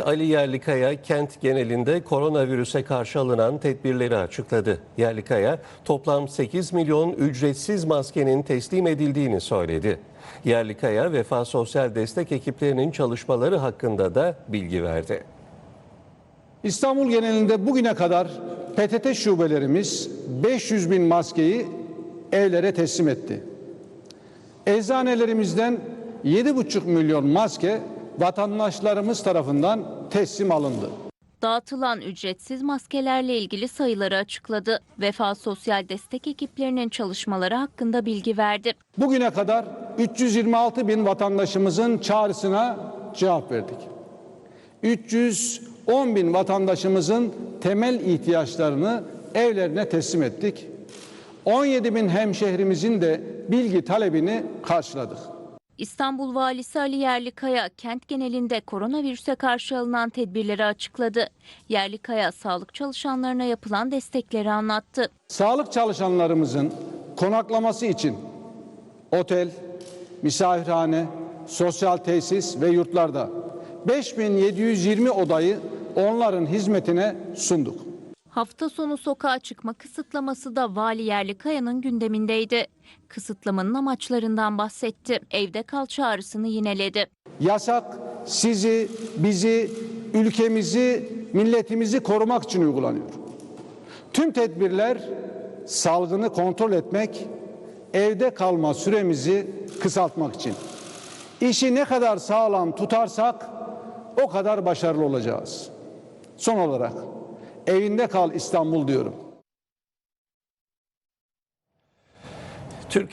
Ali Yerlikaya kent genelinde koronavirüse karşı alınan tedbirleri açıkladı. Yerlikaya toplam 8 milyon ücretsiz maskenin teslim edildiğini söyledi. Yerlikaya Vefa Sosyal Destek ekiplerinin çalışmaları hakkında da bilgi verdi. İstanbul genelinde bugüne kadar PTT şubelerimiz 500 bin maskeyi evlere teslim etti. Eczanelerimizden 7,5 milyon maske vatandaşlarımız tarafından teslim alındı. Dağıtılan ücretsiz maskelerle ilgili sayıları açıkladı. Vefa Sosyal Destek ekiplerinin çalışmaları hakkında bilgi verdi. Bugüne kadar 326 bin vatandaşımızın çağrısına cevap verdik. 310 bin vatandaşımızın temel ihtiyaçlarını evlerine teslim ettik. 17 bin hemşehrimizin de bilgi talebini karşıladık. İstanbul Valisi Ali Yerlikaya kent genelinde koronavirüse karşı alınan tedbirleri açıkladı. Yerlikaya sağlık çalışanlarına yapılan destekleri anlattı. Sağlık çalışanlarımızın konaklaması için otel, misafirhane, sosyal tesis ve yurtlarda 5720 odayı onların hizmetine sunduk. Hafta sonu sokağa çıkma kısıtlaması da Vali Yerlikaya'nın gündemindeydi. Kısıtlamanın amaçlarından bahsetti. Evde kal çağrısını yineledi. Yasak sizi, bizi, ülkemizi, milletimizi korumak için uygulanıyor. Tüm tedbirler salgını kontrol etmek, evde kalma süremizi kısaltmak için. İşi ne kadar sağlam tutarsak o kadar başarılı olacağız. Son olarak evinde kal İstanbul diyorum. Türkiye